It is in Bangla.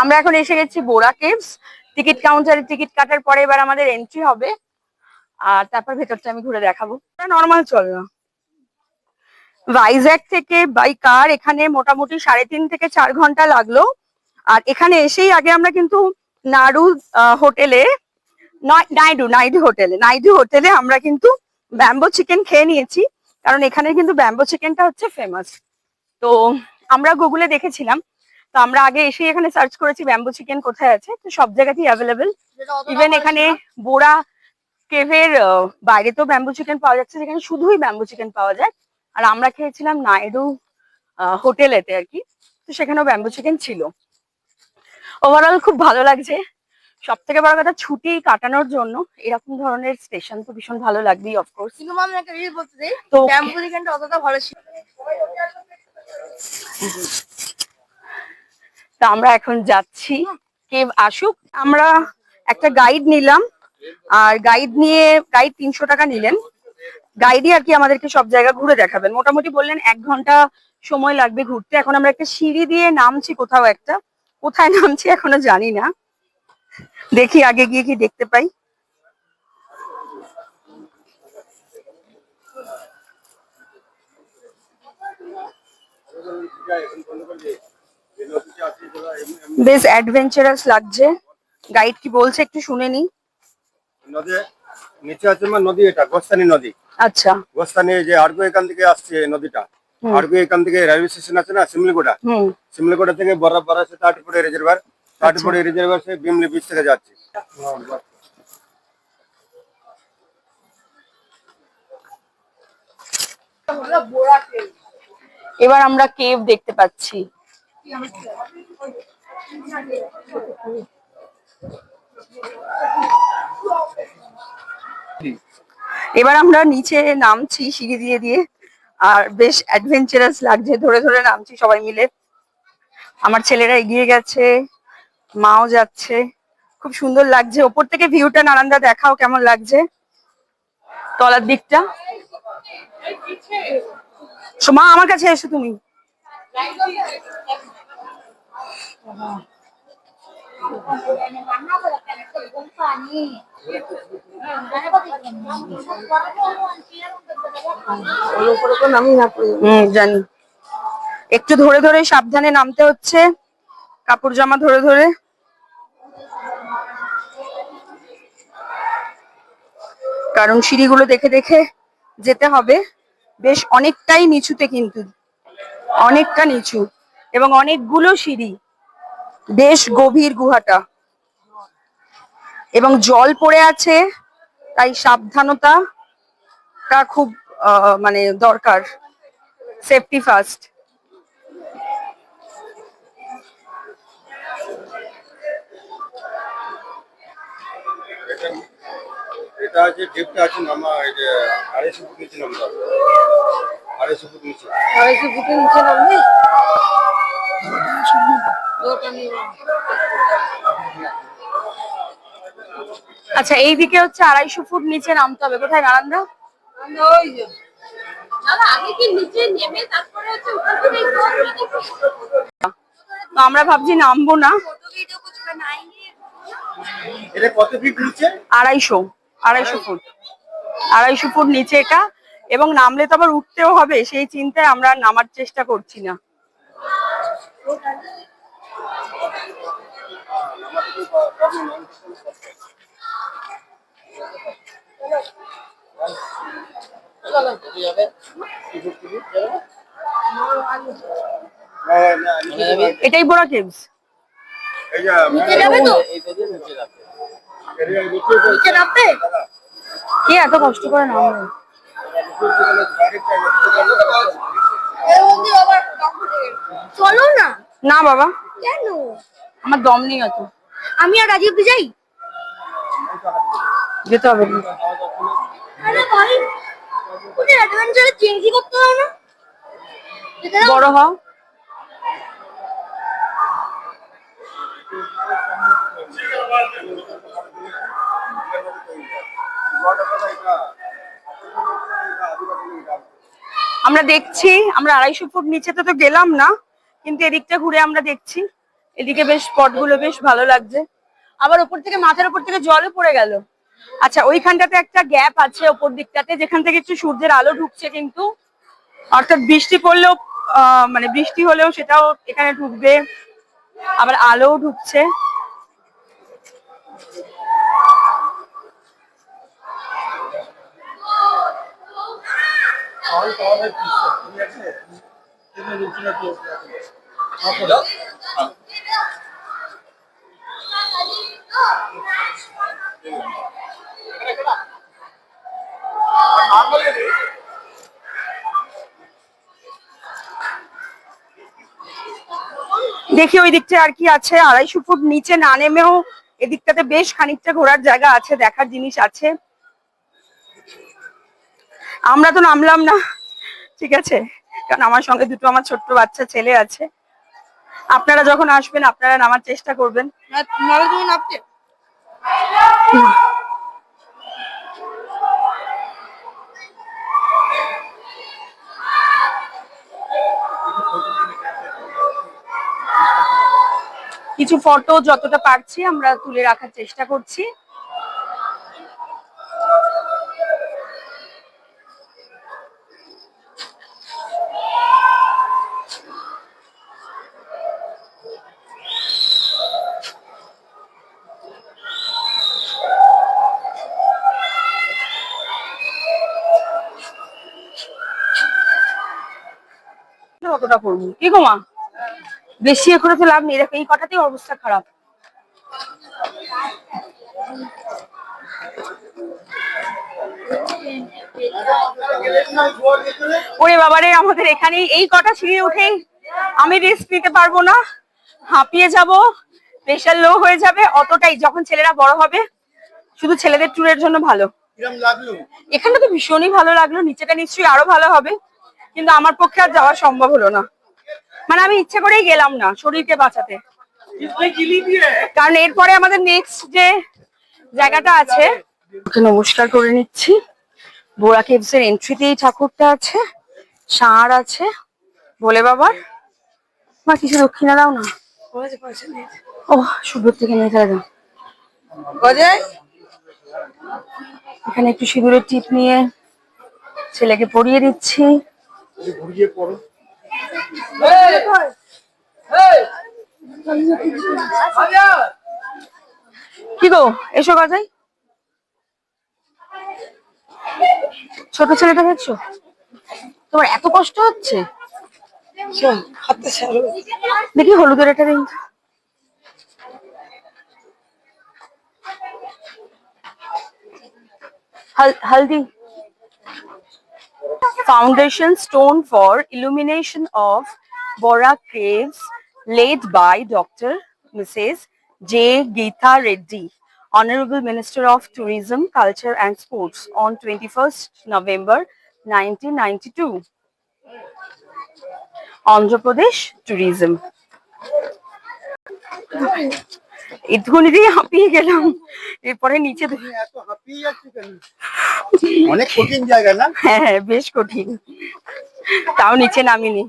আমরা এখন এসে গেছি বোরা কেভস। টিকিট কাউন্টারে টিকিট কাটার পরে এবার আমাদের এন্ট্রি হবে। আর তারপর ভেতরটা আমি ঘুরে দেখাবো। নর্মাল চল না। ভাইজ্যাক থেকে বাই কার এখানে মোটামুটি সাড়ে তিন থেকে চার ঘণ্টা লাগল। আর এখানে এসেই আগে আমরা কিন্তু নাড়ু হোটেলে নাইডু নাইডু হোটেলে নাইডু হোটেলে আমরা কিন্তু ব্যাম্বো চিকেন খেয়ে নিয়েছি। কারণ এখানে কিন্তু ব্যাম্বো চিকেনটা হচ্ছে ফেমাস তো আমরা গুগলে দেখেছিলাম তো আমরা আগে এসে এখানে সার্চ করেছি ব্যাম্বো চিকেন কোথায় আছে তো সব জায়গাতেই অ্যাভেলেবেল ইভেন এখানে বোরা কেভের বাইরে তো ব্যাম্বু চিকেন পাওয়া যাচ্ছে যেখানে শুধুই ব্যাম্বু চিকেন পাওয়া যায়। আর আমরা খেয়েছিলাম নাইডু হোটেলেতে আর কি তো সেখানেও ব্যাম্বু চিকেন ছিল। ওভারঅল খুব ভালো লাগছে। সব থেকে বড় কথা ছুটি কাটানোর জন্য এরকম ধরনের স্টেশন তো ভীষণ ভালো লাগবেই অফকোর্স কিন্তু মাম একটা জিনিস বলতে চাই তো ব্যাম্বু চিকেনটা অতটা ভালো ছিল। তা আমরা এখন যাচ্ছি। কেভ আসুক, আমরা একটা গাইড নিলাম। আর গাইড নিয়ে গাইড তিনশো টাকা নিলেন। গাইডই আর কি আমাদেরকে সব জায়গা ঘুরে দেখাবেন। মোটামুটি বললেন এক ঘণ্টা সময় লাগবে ঘুরতে। এখন আমরা একটা সিঁড়ি দিয়ে নামছি কোথাও একটা। কোথায় নামছি এখনও জানি না। দেখি আগে গিয়ে কি দেখতে পাই। বেশ অ্যাডভেঞ্চারাস লাগছে। গাইড কি বলছে একটু শুনে নি নদী নিচে আছে আমার নদী এটা গোস্তানি নদী। আচ্ছা। গোস্তানি যে আড়গো এখান থেকে আসছে নদীটা। আড়গো এখান থেকে রেলওয়ে স্টেশন আছে না সিমলিগোড়া হুম। থেকে বরাবর আছে তাটিপুরে রিজার্ভার তাটিপুরে রিজার্ভার সে বিমলি বিচ থেকে যাচ্ছে। এবার আমরা কেভ দেখতে পাচ্ছি। এবার আমরা নিচে নামছি সিঁড়ি দিয়ে দিয়ে। আর বেশ অ্যাডভেঞ্চারাস লাগছে ধরে ধরে নামছি সবাই মিলে। আমার ছেলেরা এগিয়ে গেছে মাও যাচ্ছে। খুব সুন্দর লাগছে। ওপর থেকে ভিউটা নারান্দা দেখাও কেমন লাগছে। তলার দিকটা। শো, মা আমার কাছে এসো তুমি। জানি। একটু ধরে ধরে সাবধানে নামতে হচ্ছে। কাপড় জামা ধরে ধরে। কারণ সিঁড়িগুলো দেখে দেখে যেতে হবে। বেশ অনেকটাই নিচুতে কিন্তু অনেকটা নিচু এবং অনেকগুলো সিঁড়ি। বেশ গভীর গুহাটা। এবং জল পড়ে আছে, তাই সাবধানতা টা খুব মানে দরকার। সেফটি ফার্স্ট এটা আছে ডিপটা আছে, নামা যে আড়াইশো ফুট নিচে নামতে হবে আড়াইশো ফুট নিচে আড়াইশো ফুটের নিচে নামবে দরকার নেই মাম। আচ্ছা এইদিকে হচ্ছে আড়াইশো ফুট নিচে নামতে হবে কোথায় নারান্দা আমরা ওই যে দাদা আগে কি নিচে নেমে তারপরে হচ্ছে উপর থেকে তো আমরা ভাবছি নামবো না ফটো ভিডিও कुछ बनाएंगे এটা কত ফিট নিচে আড়াইশো আড়াইশো ফুট আড়াইশো ফুট নিচে এটা এবং নামলে তো আবার উঠতেও হবে সেই চিন্তায় আমরা নামার চেষ্টা করছি না। এটাই বোরা কেভস নামবে দাদা, কে এত কষ্ট করে নামবে চলো না। না বাবা। কেন? আমার দম নেই অত। আমি আর রাজীব যাই? যেতে হবে। আরে ভাই ওটা অ্যাডভেঞ্চারে চেঞ্জই করতে হবে না। বড় হও। আমরা দেখছি, আমরা আড়াইশো ফুট নিচেতে তো গেলাম না, কিন্তু এদিকটা ঘুরে আমরা দেখছি। এদিকে বেশ স্পটগুলো বেশ ভালো লাগছে। আবার উপর থেকে, মাথার উপর থেকে জলও পড়ে গেল। আচ্ছা ওইখানটাতে একটা গ্যাপ আছে ওপর দিকটাতে, যেখান থেকে একটু সূর্যের আলো ঢুকছে কিন্তু। অর্থাৎ বৃষ্টি পড়লেও মানে বৃষ্টি হলেও সেটাও এখানে ঢুকবে। আবার আলোও ঢুকছে। দেখি ওই দিকটা আর কি আছে। আড়াইশো ফুট নিচে না নেমেও এদিকটাতে বেশ খানিকটা ঘোরার জায়গা আছে দেখার জিনিস আছে। আমরা তো নামলাম না। ঠিক আছে? কারণ আমার সঙ্গে দুটো আমার ছোট্ট বাচ্চা ছেলে আছে। আপনারা যখন আসবেন আপনারা নামার চেষ্টা করবেন। নাহলে কিছু ফটো যতটা পারছি আমরা তুলে রাখার চেষ্টা করছি। কতটা করব কি গো মা বেশি এ করে তো লাভ নেই। দেখো এই কটাতেই অবস্থা খারাপ। ওরে বাবারে আমাদের এখানেই এই কটা সিঁড়ি উঠেই আমি রিস্ক নিতে পারব না। হাঁপিয়ে যাব প্রেশার লো হয়ে যাবে অতটাই। যখন ছেলেরা বড় হবে শুধু ছেলেদের ট্যুরের জন্য ভালো। এখানটা তো ভীষণই ভালো লাগল নিচেটা নিশ্চয়ই আরও ভালো হবে। কিন্তু আমার পক্ষে আর যাওয়া সম্ভব হলো না। মানে আমি ইচ্ছে করেই গেলাম না শরীরকে বাঁচাতে। কারণ এরপরে আমাদের নেক্সট যে জায়গাটা আছে নমস্কার করে নিচ্ছি। বোরা কেভস এর এন্ট্রিতেই ঠাকুরটা আছে ষাঁড় আছে বলে বাবার। মা কিছু দক্ষিণা দাও না। ও সুদূর থেকে নিয়ে দাও এখানে একটু সিঁদুরের টিপ নিয়ে ছেলেকে পরিয়ে দিচ্ছি। ঘুরিয়ে পড়ো। কি গো এসো গাজাই। ছোট ছেলেটা দেখছ? তোমার এত কষ্ট হচ্ছে? দেখি হলুদের দিন তো। হল- হলদি। foundation stone for illumination of Bora Caves laid by Dr. Mrs. J. Geeta Reddy, Honorable Minister of Tourism, Culture and Sports on 21st November 1992. Andhra Pradesh Tourism. এটুকুনিতেই হাঁপিয়ে গেলাম এরপরে নিচে অনেক কঠিন জায়গা না? হ্যাঁ হ্যাঁ বেশ কঠিন। তাও নিচে নামিনি।